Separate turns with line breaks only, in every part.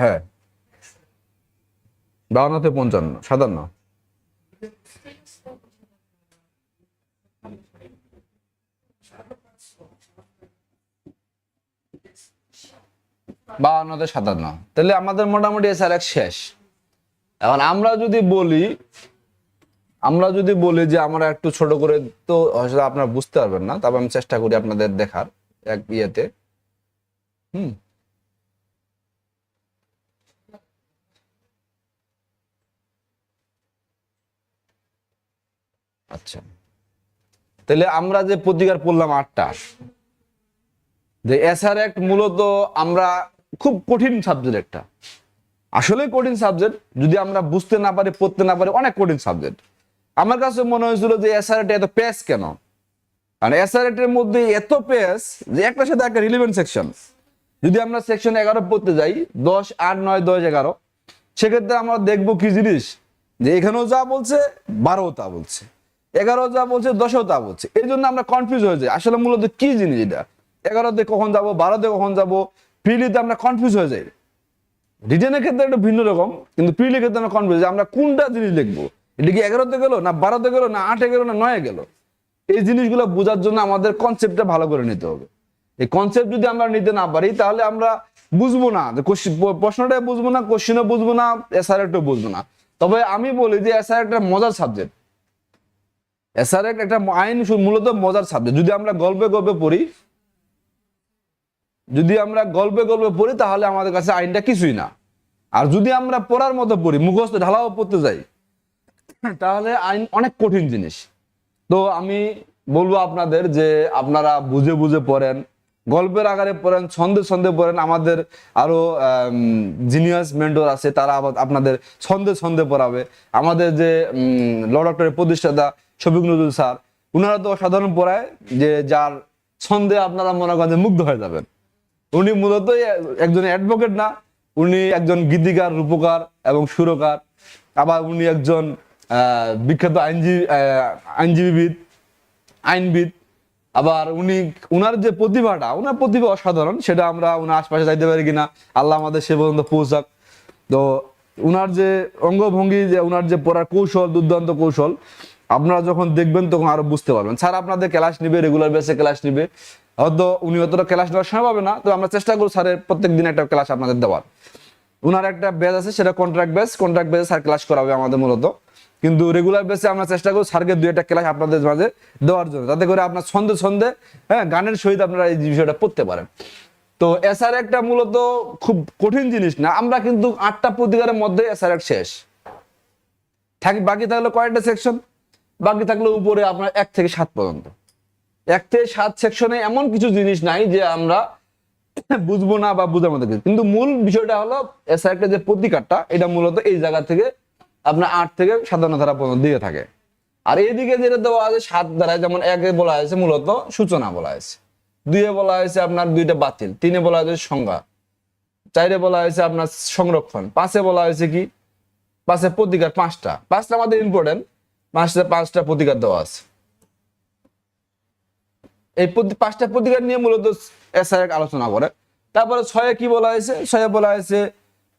হ্যাঁ। বাউন্নতে পঞ্চান্ন, সাতান্ন। বাউন্নতে সাতান্ন। তাহলে আমাদের মোটামুটি এসআর এক শেষ। এখন আমরা যদি বলি, আমরা যদি বলি যে আমরা একটু ছোট করে তো হয়তো আপনারা বুঝতে পারবেন না, তবে আমি চেষ্টা করি আপনাদের দেখার এক ইয়েতে। হুম। আচ্ছা। তাহলে আমরা যে পত্রিকার পড়লাম আটটা, যে এসআর অ্যাক্ট মূলত আমরা খুব কঠিন সাবজেক্ট একটা। আসলে কঠিন সাবজেক্ট যদি আমরা বুঝতে না পারি, পড়তে না পারি, অনেক কঠিন সাবজেক্ট আমার কাছে মনে হয়েছিল যে এসআর এত পেস কেন? কারণ এসআর এর মধ্যে এত পেস যে একটা সাথে একটা রিলিভেন্ট সেকশন যদি আমরা সেকশন এগারো পড়তে যাই, দশ, আট, নয়, দশ, এগারো, সেক্ষেত্রে আমরা দেখব কি জিনিস? যে এখানেও যা বলছে বারো তা বলছে। এগারো যা বলছে, দশও তা বলছে। এই জন্য আমরা কনফিউজ হয়ে যাই। আসলে মূলত কি জিনিস এটা? এগারোতে কখন যাব, বারোতে কখন যাব? প্রিলিতে আমরা কনফিউজ হয়ে যাই। রিটেনের ক্ষেত্রে একটা ভিন্ন রকম, কিন্তু প্রিলির ক্ষেত্রে আমরা কনফিউজ আমরা কোনটা জিনিস লিখব? এটা কি এগারোতে গেলো, না বারোতে গেলো, না আটে গেলো, না নয়ে গেলো? এই জিনিসগুলো বোঝার জন্য আমাদের কনসেপ্টটা ভালো করে নিতে হবে। এই কনসেপ্ট যদি আমরা নিতে না পারি, তাহলে আমরা বুঝব না। প্রশ্নটাই বুঝব না কোশ্চেনও বুঝব না এসআরএটাও বুঝব না। তবে আমি বলি যে এসআর একটা মজার সাবজেক্ট এসআর একটা আইন মূলত মজার সাবজেক্ট যদি আমরা গল্পে গল্পে পড়ি, যদি আমরা গল্পে গল্পে পড়ি, তাহলে আমাদের কাছে আইনটা কিছুই না। আর যদি আমরা পড়ার মতো পড়ি, মুখস্থ ঢালাও পড়তে যাই, তাহলে আইন অনেক কঠিন জিনিস। তো আমি বলব আপনাদের যে, আপনারা বুঝে বুঝে পড়েন, গল্পের আকারে পড়েন, ছন্দে ছন্দে পড়েন। আমাদের আরও জিনিয়াস মেন্টর আছে, তারা আপনাদের ছন্দে ছন্দে পড়াবে। আমাদের যে ল ডক্টরের প্রতিষ্ঠাতা শফিক নজরুল স্যার, উনারা তো অসাধারণ পড়ায় যে যার ছন্দে আপনারা মনে করেন মুগ্ধ হয়ে যাবেন। উনি মূলত একজন অ্যাডভোকেট না, উনি একজন গীতিকার, রূপকার এবং সুরকার, আবার উনি একজন বিখ্যাত আইনজীবী আইনজীবীবিদ, আইনবিদ, আবার উনি, উনার যে প্রতিভাটা, উনার প্রতিভা অসাধারণ, সেটা আমরা উনার আশপাশে যাইতে পারি কিনা, আল্লাহ আমাদের সে পর্যন্ত পৌঁছাক। তো উনার যে অঙ্গভঙ্গি, যে উনার যে পড়ার কৌশল, দুর্দান্ত কৌশল আপনারা যখন দেখবেন, তখন আরও বুঝতে পারবেন। স্যার, আপনাদের ক্লাস নিবে রেগুলার বেসে ক্লাস নিবে। হয়তো উনি অতটা ক্লাস নেওয়ার সময় পাবে না তো আমরা চেষ্টা করব স্যারের প্রত্যেক দিন একটা ক্লাস আপনাদের দেওয়ার। উনার একটা বেজ আছে, সেটা কন্ট্রাক্ট বেস কন্ট্রাক্ট বেসে স্যার ক্লাস করাবে আমাদের মূলত। কিন্তু রেগুলার বেসে আমরা চেষ্টা করি স্যারকে দুই একটা ক্লাস আপনাদের মাঝে দেওয়ার জন্য, যাতে করে আপনার ছন্দে ছন্দে হ্যাঁ গানের সহিত আপনারা এই বিষয়টা পড়তে পারেন। তো এসআর একটা মূলত খুব কঠিন জিনিস না, আমরা কিন্তু আটটা প্রতিকারের মধ্যে এসআর এক শেষ। থাকি, বাকি থাকল কয়েকটা সেকশন বাকি থাকল উপরে আপনার এক থেকে সাত পর্যন্ত। এক থেকে সাত সেকশনে এমন কিছু জিনিস নাই যে আমরা বুঝব না বা বুঝার কিছু। কিন্তু মূল বিষয়টা হলো এসআর একটা যে প্রতিকারটা, এটা মূলত এই জায়গা থেকে আপনার আট থেকে সাতান্ন ধারা পর্যন্ত দিয়ে থাকে। আর এইদিকে যেটা দেওয়া আছে, সাত ধারায় যেমন একে বলা হয়েছে, মূলত সূচনা বলা হয়েছে। দুইয়ে বলা হয়েছে আপনার দুইটা বাতিল, তিনে বলা হয়েছে সংজ্ঞা, চাইরে বলা হয়েছে আপনার সংরক্ষণ, পাঁচে বলা হয়েছে কি? পাঁচে প্রতিকার, পাঁচটা। পাঁচটা আমাদের ইম্পর্টেন্ট পাঁচটা পাঁচটা প্রতিকার দেওয়া আছে। এই পাঁচটা প্রতিকার নিয়ে মূলত এসআই আলোচনা করে। তারপরে ছয়ে কি বলা হয়েছে? ছয়ে বলা হয়েছে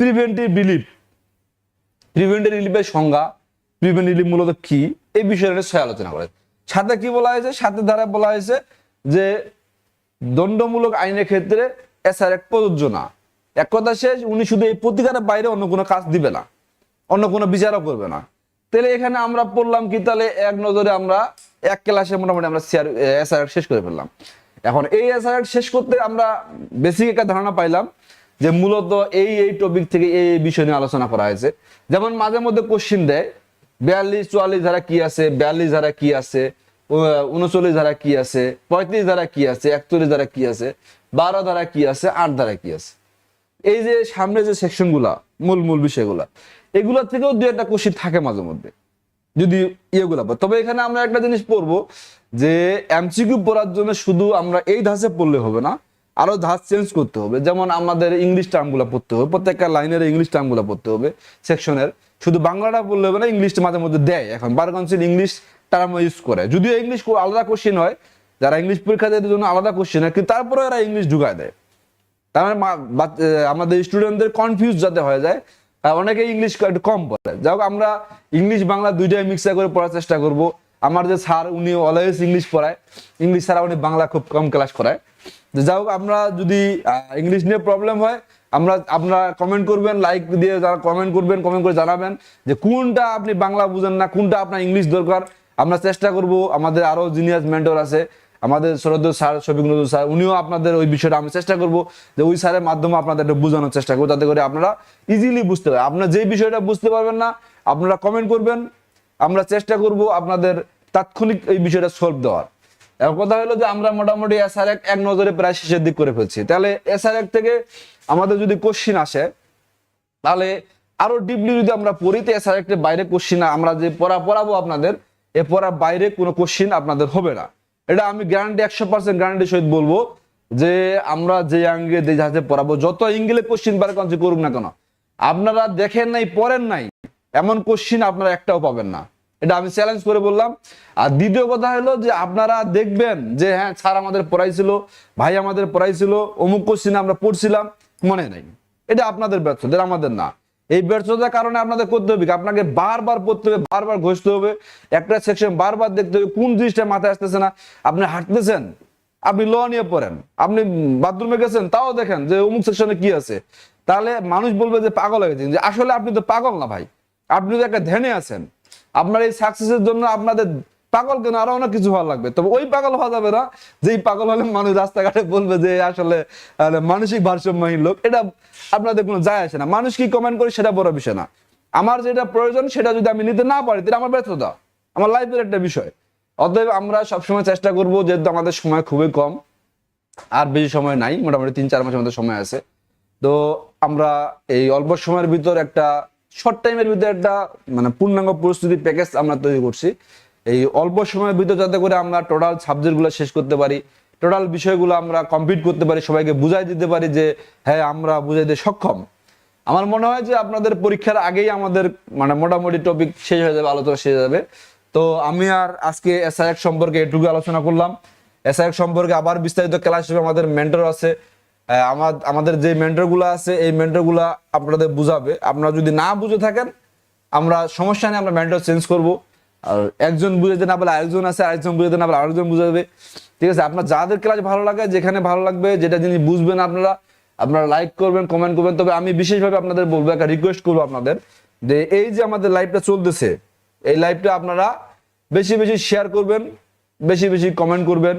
প্রিভেন্টিভ রিলিফ প্রিভেন্টিভ রিলিফের সংজ্ঞা। প্রিভেন্টিভ রিলিফ মূলত কি? এই বিষয়ে ছয় আলোচনা করে। সাথে কি বলা হয়েছে? সাথে ধারা বলা হয়েছে যে দণ্ডমূলক আইনের ক্ষেত্রে এসআর এক প্রযোজ্য না। এক কথা শেষ, উনি শুধু এই প্রতিকারের বাইরে অন্য কোনো কাজ দিবে না। অন্য কোনো বিচারও করবে না। তাহলে এখানে আমরা পড়লাম কি, তাহলে এক নজরে আমরা এক ক্লাসে মোটামুটি আমরা এসআর শেষ করে ফেললাম। এখন এই এসআর শেষ করতে আমরা বেসিক একটা ধারণা পাইলাম যে মূলত এই এই টপিক থেকে এই বিষয় নিয়ে আলোচনা করা হয়েছে। যেমন মাঝে মধ্যে কোশ্চিন দেয়, বিয়াল্লিশ, চুয়াল্লিশ ধারা কি আছে, বিয়াল্লিশ ধারা কি আছে উনচল্লিশ ধারা কি আছে, পঁয়ত্রিশ ধারা কি আছে, একচল্লিশ ধারা কি আছে, বারো ধারা কি আছে, আট ধারা কি আছে। এই যে সামনে যে সেকশনগুলা, মূল মূল বিষয়গুলা এগুলা থেকেও দু একটা কোশ্চিন থাকে মাঝে মধ্যে। যদি ইয়েগুলা। তবে এখানে আমরা একটা জিনিস পড়ব যে এমসিকিউ পড়ার জন্য শুধু আমরা এই ধাঁচে পড়লে হবে না, আরও ধাঁচ চেঞ্জ করতে হবে। যেমন আমাদের ইংলিশ টার্মগুলো পড়তে হবে, প্রত্যেকটা লাইনের ইংলিশ টার্মগুলো পড়তে হবে সেকশনের শুধু বাংলাটা পড়লে হবে না ইংলিশটা মাঝে মধ্যে দেয়। এখন bar council English term use করে। যদিও ইংলিশ আলাদা কোশ্চেন হয়, যারা ইংলিশ পরীক্ষা দেয় জন্য আলাদা কোশ্চেন হয়, কিন্তু তারপরে এরা ইংলিশ ঢুকায় দেয়। তার মানে আমাদের স্টুডেন্টদের কনফিউজ যাতে হয়ে যায় অনেকে ইংলিশ একটু কম পড়ে যাই হোক, আমরা ইংলিশ বাংলা দুইটাই মিক্সার করে পড়ার চেষ্টা করব। আমার যে স্যার, উনি অলওয়েজ ইংলিশ পড়ায়। ইংলিশ ছাড়া উনি বাংলা খুব কম ক্লাস করায়। যাই হোক, আমরা যদি ইংলিশ নিয়ে প্রবলেম হয়, আমরা, আপনারা কমেন্ট করবেন লাইক দিয়ে যারা কমেন্ট করবেন কমেন্ট করে জানাবেন যে কোনটা আপনি বাংলা বুঝেন না, কোনটা আপনার ইংলিশ দরকার। আমরা চেষ্টা করব, আমাদের আরও জিনিয়াস মেন্টর আছে। আমাদের সরদ স্যার, শফিক নজরুল স্যার, উনিও আপনাদের ওই বিষয়টা আমি চেষ্টা করব যে ওই স্যারের মাধ্যমে আপনাদের একটু বোঝানোর চেষ্টা করব, যাতে করে আপনারা ইজিলি বুঝতে পারেন। আপনারা যেই বিষয়টা বুঝতে পারবেন না, আপনারা কমেন্ট করবেন। আমরা চেষ্টা করব আপনাদের তাৎক্ষণিক এই বিষয়টা সলভ দেওয়ার। এখন কথা হলো যে আমরা মোটামুটি এসআর এক এক নজরে প্রায় শেষের দিক করে ফেলছি। তাহলে এসআর এক থেকে আমাদের যদি কোশ্চিন আসে, তাহলে আরও ডিপলি যদি আমরা পড়ি, তো এসআর একটা বাইরে কোশ্চিন আমরা যে পড়া, পড়াবো আপনাদের, এ পড়ার বাইরে কোনো কোশ্চিন আপনাদের হবে না। এটা আমি গ্যারান্টি একশো পার্সেন্ট গ্যারান্টি সহিত বলব যে আমরা যে আঙ্গে যে জাহাজে পড়াবো, যত ইংলিশ কোশ্চিন পারে কনসি করুক না কেন, আপনারা দেখেন নাই, পড়েন নাই, এমন কোশ্চিন আপনারা একটাও পাবেন না। এটা আমি চ্যালেঞ্জ করে বললাম। আর দ্বিতীয় কথা হলো যে আপনারা দেখবেন যে হ্যাঁ স্যার আমাদের পড়াইছিল ভাই আমাদের পড়াইছিল অমুক কোশ্চিন আমরা পড়ছিলাম, মনে নাই। এটা আপনাদের ব্যর্থতা, এটা আমাদের না। এই ব্যর্থতার কারণে আপনাদের করতে হবে? আপনাকে বারবার পড়তে হবে, বারবার ঘষতে হবে। একটা সেকশন বারবার দেখতে হবে, কোন জিনিসটা মাথায় আসতেছে না? আপনি হাঁটতেছেন, আপনি ল নিয়ে পড়েন, আপনি বাথরুমে গেছেন, তাও দেখেন যে অমুক সেকশনে কি আছে। তাহলে মানুষ বলবে যে পাগল হয়ে গেছেন। যে আসলে আপনি তো পাগল না ভাই। আপনি তো একটা ধ্যানে আছেন। আপনার এই সাকসেসের জন্য আপনাদের পাগল কেন? আরও অনেক কিছু ভালো লাগবে। তবে ওই পাগল হওয়া যাবে না, যেই পাগল হলে মানুষ রাস্তাঘাটে বলবে যে আসলে মানসিক ভারসাম্যহীন লোক। এটা আপনাদের কোনো যায় আসে না। মানুষ কি কমেন্ট করে সেটা বড় বিষয় না। আমার যেটা প্রয়োজন, সেটা যদি আমি নিতে না পারি, তাহলে আমার ব্যর্থতা। আমার লাইফের একটা বিষয়। অতএব আমরা সবসময় চেষ্টা করব, যেহেতু আমাদের সময় খুবই কম, আর বেশি সময় নাই, মোটামুটি তিন, চার মাসের মতো সময় আছে। তো আমরা এই অল্প সময়ের ভিতর একটা শর্ট টাইমের ভিতরে একটা মানে পূর্ণাঙ্গ প্রস্তুতি প্যাকেজ আমরা তৈরি করছি। এই অল্প সময়ের ভিতর যাতে করে আমরা টোটাল সাবজেক্টগুলো শেষ করতে পারি টোটাল বিষয়গুলো আমরা কমপ্লিট করতে পারি, সবাইকে বুঝাই দিতে পারি যে হ্যাঁ আমরা বুঝাইতে সক্ষম। আমার মনে হয় যে আপনাদের পরীক্ষার আগেই আমাদের মানে মোটামুটি টপিক শেষ হয়ে যাবে, আলোচনা শেষ হয়ে যাবে। তো আমি আর আজকে এসআইএক সম্পর্কে এটুকু আলোচনা করলাম। এসআইএক সম্পর্কে আবার বিস্তারিত ক্লাস হিসেবে আমাদের মেন্টর আছে। আমার, আমাদের যে মেন্টরগুলো আছে, এই মেন্টরগুলো আপনাদের বুঝাবে। আপনারা যদি না বুঝে থাকেন, আমরা সমস্যা নেই, আমরা মেন্টর চেঞ্জ করব। আর একজন বুঝাতে না পারলে আরেকজন আছে, আরেকজন বুঝাতে না পারলে আরেকজন বুঝাবে ঠিক আছে, আপনার যাদের ক্লাস ভালো লাগে, যেখানে ভালো লাগবে, যেটা জিনিস বুঝবেন আপনারা আপনারা লাইক করবেন কমেন্ট করবেন। তবে আমি বিশেষভাবে আপনাদের বলব, একটা রিকোয়েস্ট করব আপনাদের, যে এই যে আমাদের লাইভটা চলতেছে, এই লাইভটা আপনারা বেশি বেশি শেয়ার করবেন, বেশি বেশি কমেন্ট করবেন।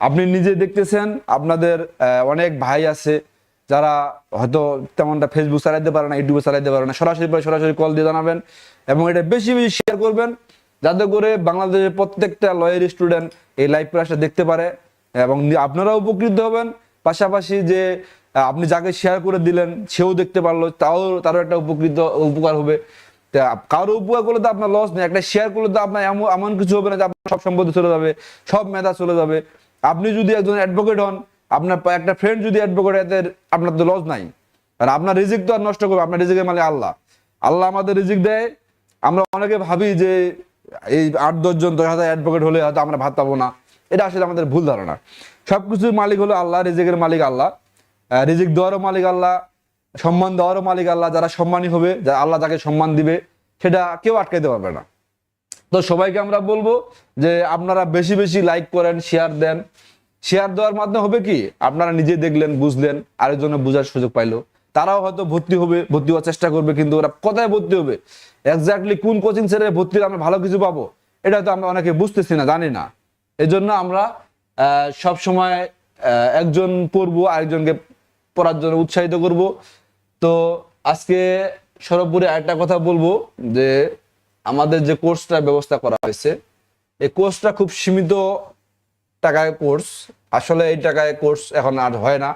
আপনি নিজে দেখতেছেন, আপনাদের অনেক ভাই আছে, যারা হয়তো তেমনটা ফেসবুক চালাইতে পারে না ইউটিউবে চালাইতে পারে না, সরাসরি সরাসরি কল দিয়ে জানাবেন, এবং এটা বেশি বেশি শেয়ার করবেন। যাতে করে বাংলাদেশের প্রত্যেকটা লয়ের স্টুডেন্ট এই লাইভ ক্লাসটা দেখতে পারে এবং আপনারাও উপকৃত হবেন। পাশাপাশি যে আপনি যাকে শেয়ার করে দিলেন, সেও দেখতে পারল, তাও তারও একটা উপকৃত, উপকার হবে। কারও উপকার করলে তো আপনার লস নেই, একটা শেয়ার করলে তো আপনার এমন এমন কিছু হবে না যে আপনার সব সম্পত্তি চলে যাবে, সব মেধা চলে যাবে। আপনি যদি একজন অ্যাডভোকেট হন, আপনার একটা ফ্রেন্ড যদি অ্যাডভোকেট এদের আপনার তো লস নাই। আর আপনার রিজিক তো আর নষ্ট করবে, আপনার রিজিকের মানে আল্লাহ। আল্লাহ আমাদের রিজিক দেয়। আমরা অনেকে ভাবি যে এই আট দশজন দশ হাজার অ্যাডভোকেট হলে হয়তো আমরা ভাত পাবো না। এটা আসলে আমাদের ভুল ধারণা। সবকিছুর মালিক হলো আল্লাহ, রিজিকের মালিক আল্লাহ। রিজিক দেওয়ারও মালিক আল্লাহ, সম্মান দেওয়ারও মালিক আল্লাহ। যারা সম্মানী হবে, যারা আল্লাহ তাকে সম্মান দিবে, সেটা কেউ আটকাইতে পারবে না। তো সবাইকে আমরা বলব যে আপনারা বেশি বেশি লাইক করেন শেয়ার দেন। শেয়ার দেওয়ার মাধ্যমে হবে কি? আপনারা নিজে দেখলেন, বুঝলেন আরেকজনে বোঝার সুযোগ পাইলো। তারাও হয়তো ভর্তি হবে, ভর্তি হওয়ার চেষ্টা করবে, কিন্তু ওরা কোথায় ভর্তি হবে? এক্স্যাক্টলি কোন কোচিং সেন্টারে ভর্তি আমরা ভালো কিছু পাবো? এটা তো আমরা অনেকে বুঝতেছি না, জানি না। এই জন্য আমরা সব সময় একজন পড়ব, আরেকজনকে পড়ার জন্য উৎসাহিত করব। তো আজকে সর্বোপরি আরেকটা কথা বলব, যে আমাদের যে কোর্সটা ব্যবস্থা করা হয়েছে, এই কোর্সটা খুব সীমিত টাকায় কোর্স আসলে এই টাকায় কোর্স এখন আর হয় না।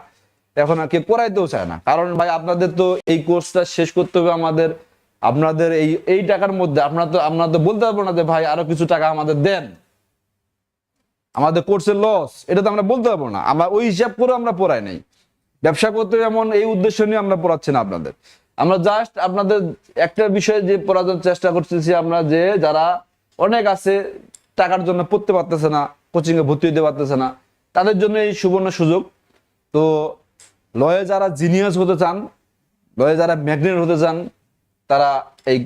এখন আর কেউ করাইতেও চায় না। কারণ ভাই, আপনাদের তো এই কোর্সটা শেষ করতে হবে আমাদের, আপনাদের এই এই টাকার মধ্যে। আপনারা তো আপনারা তো বলতে পারব না যে ভাই, আরও কিছু টাকা আমাদের দেন। আমাদের কোর্সের লস এটা তো আমরা বলতে পারব না। আমরা, ওই হিসাব করে আমরা পড়াই নাই। ব্যবসা করতে এমন এই উদ্দেশ্য নিয়ে আমরা পড়াচ্ছি না আপনাদের। আমরা জাস্ট আপনাদের একটা বিষয়ে যে পড়ানোর চেষ্টা করতেছি আমরা যে, যারা অনেক আছে, টাকার জন্য পড়তে পারতেছে না কোচিং এ ভর্তি হতে পারতেছে না, তাদের জন্য এই সুবর্ণ সুযোগ। তো লয়ে যারা জিনিয়াস হতে চান, লয়ে যারা ম্যাগনেট হতে চান, তারা এই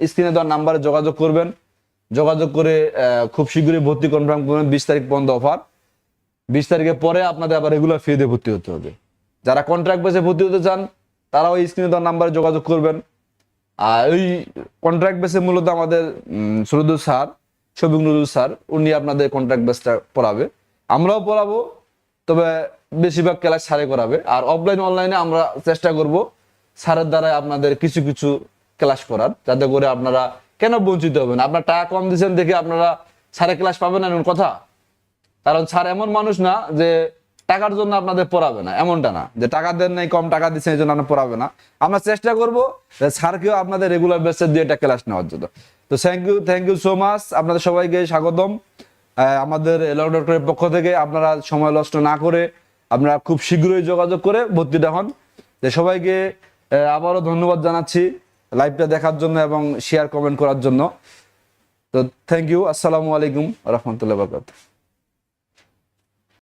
স্ক্রিনে দেওয়ার নাম্বারে যোগাযোগ করবেন। যোগাযোগ করে খুব শীঘ্রই ভর্তি কনফার্ম করবেন, বিশ তারিখ পর্যন্ত অফার। বিশ তারিখের পরে আপনাদের আবার রেগুলার ফি দিয়ে ভর্তি হতে হবে। যারা কন্ট্রাক্ট বেসে ভর্তি হতে চান তারা ওই স্ক্রিনে দেওয়ার নাম্বারে যোগাযোগ করবেন। আর ওই কন্ট্রাক্ট বেসে মূলত আমাদের সুরদুল স্যার, শফিক নুরুল স্যার, উনি আপনাদের কন্ট্রাক্ট বেসটা পড়াবে। আমরাও পড়াবো, তবে বেশিরভাগ ক্লাস স্যারে করাবে। আর অফলাইন অনলাইনে আমরা চেষ্টা করব স্যারের দ্বারা আপনাদের কিছু কিছু ক্লাস করার, যাতে করে আপনারা কেন বঞ্চিত হবেন? আপনার টাকা কম দিচ্ছেন দেখে আপনারা স্যারে ক্লাস পাবেন না, এমন কথা? কারণ স্যার এমন মানুষ না যে টাকার জন্য আপনাদের পড়াবে না, এমনটা না। যে টাকা দেন নাই, কম টাকা দিচ্ছেন এই জন্য আপনার পড়াবে না। আমরা চেষ্টা করব স্যারকেও আপনাদের রেগুলার বেসে দিয়ে একটা ক্লাস নেওয়ার জন্য। তো thank you thank you so much আপনাদের সবাইকে স্বাগতম। আমাদের ডক্টরের পক্ষ থেকে আপনারা সময় নষ্ট না করে আপনারা খুব শীঘ্রই যোগাযোগ করে ভর্তিটা হন। যে সবাইকে আবারও ধন্যবাদ জানাচ্ছি লাইভটা দেখার জন্য এবং শেয়ার কমেন্ট করার জন্য। তো থ্যাংক ইউ আসসালামু আলাইকুম, রহমতুল্লাহ বরকাত